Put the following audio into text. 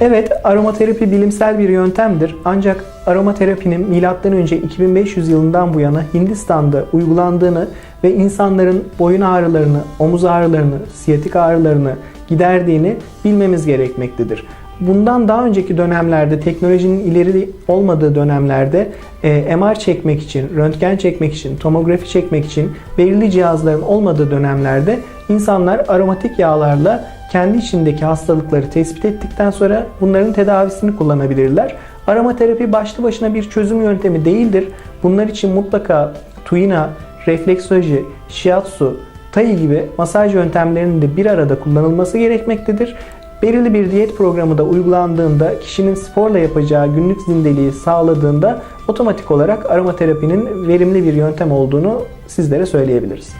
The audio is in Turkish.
Evet, aromaterapi bilimsel bir yöntemdir. Ancak aromaterapinin M.Ö. 2500 yılından bu yana Hindistan'da uygulandığını ve insanların boyun ağrılarını, omuz ağrılarını, siyatik ağrılarını giderdiğini bilmemiz gerekmektedir. Bundan daha önceki dönemlerde teknolojinin ileri olmadığı dönemlerde e, MR çekmek için, röntgen çekmek için, tomografi çekmek için belirli cihazların olmadığı dönemlerde insanlar aromatik yağlarla kendi içindeki hastalıkları tespit ettikten sonra bunların tedavisini kullanabilirler. Aromaterapi başlı başına bir çözüm yöntemi değildir. Bunlar için mutlaka tuina, refleksoloji, shiatsu, tai gibi masaj yöntemlerinin de bir arada kullanılması gerekmektedir. Belirli bir diyet programı da uygulandığında kişinin sporla yapacağı günlük zindeliği sağladığında otomatik olarak aromaterapinin verimli bir yöntem olduğunu sizlere söyleyebiliriz.